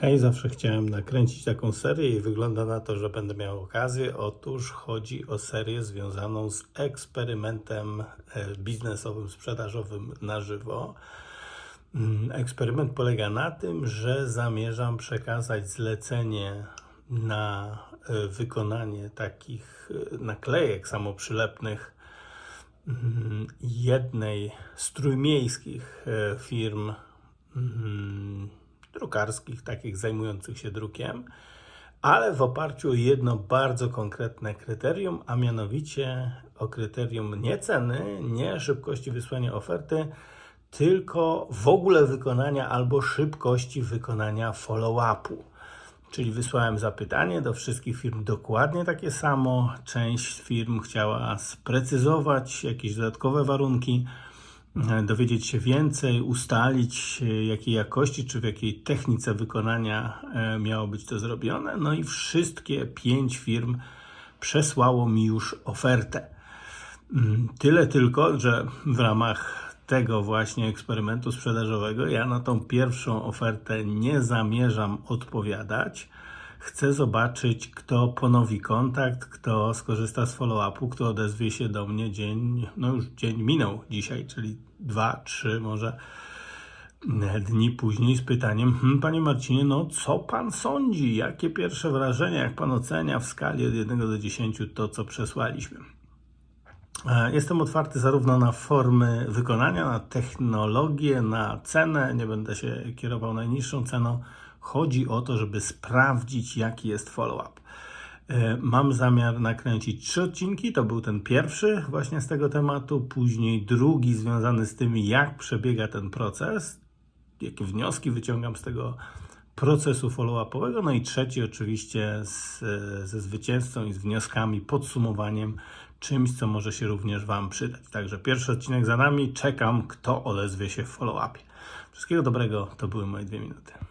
Hej, zawsze chciałem nakręcić taką serię i wygląda na to, że będę miał okazję. Otóż chodzi o serię związaną z eksperymentem e, biznesowym, sprzedażowym na żywo. Mm, Eksperyment polega na tym, że zamierzam przekazać zlecenie na e, wykonanie takich e, naklejek samoprzylepnych mm, jednej z trójmiejskich firm mm, drukarskich, takich zajmujących się drukiem, ale w oparciu o jedno bardzo konkretne kryterium, a mianowicie o kryterium nie ceny, nie szybkości wysłania oferty, tylko w ogóle wykonania albo szybkości wykonania follow-upu. Czyli wysłałem zapytanie do wszystkich firm dokładnie takie samo. Część firm chciała sprecyzować jakieś dodatkowe warunki, dowiedzieć się więcej, ustalić e, jakiej jakości czy w jakiej technice wykonania e, miało być to zrobione. No i wszystkie pięć firm przesłało mi już ofertę. Mm, Tyle tylko, że w ramach tego właśnie eksperymentu sprzedażowego ja na tą pierwszą ofertę nie zamierzam odpowiadać. Chcę zobaczyć, kto ponowi kontakt, kto skorzysta z follow-upu, kto odezwie się do mnie dzień, no już dzień minął dzisiaj, czyli dwa, trzy może dni później z pytaniem, hm, Panie Marcinie, no co Pan sądzi? Jakie pierwsze wrażenia, jak Pan ocenia w skali od 1 do 10 to, co przesłaliśmy? E, Jestem otwarty zarówno na formy wykonania, na technologię, na cenę. Nie będę się kierował najniższą ceną. Chodzi o to, żeby sprawdzić, jaki jest follow-up. E, Mam zamiar nakręcić trzy odcinki. To był ten pierwszy właśnie z tego tematu, później drugi związany z tym, jak przebiega ten proces, jakie wnioski wyciągam z tego procesu follow-upowego. No i trzeci oczywiście z, ze zwycięzcą i z wnioskami, podsumowaniem, czymś, co może się również Wam przydać. Także pierwszy odcinek za nami. Czekam, kto odezwie się w follow-upie. Wszystkiego dobrego. To były moje dwie minuty.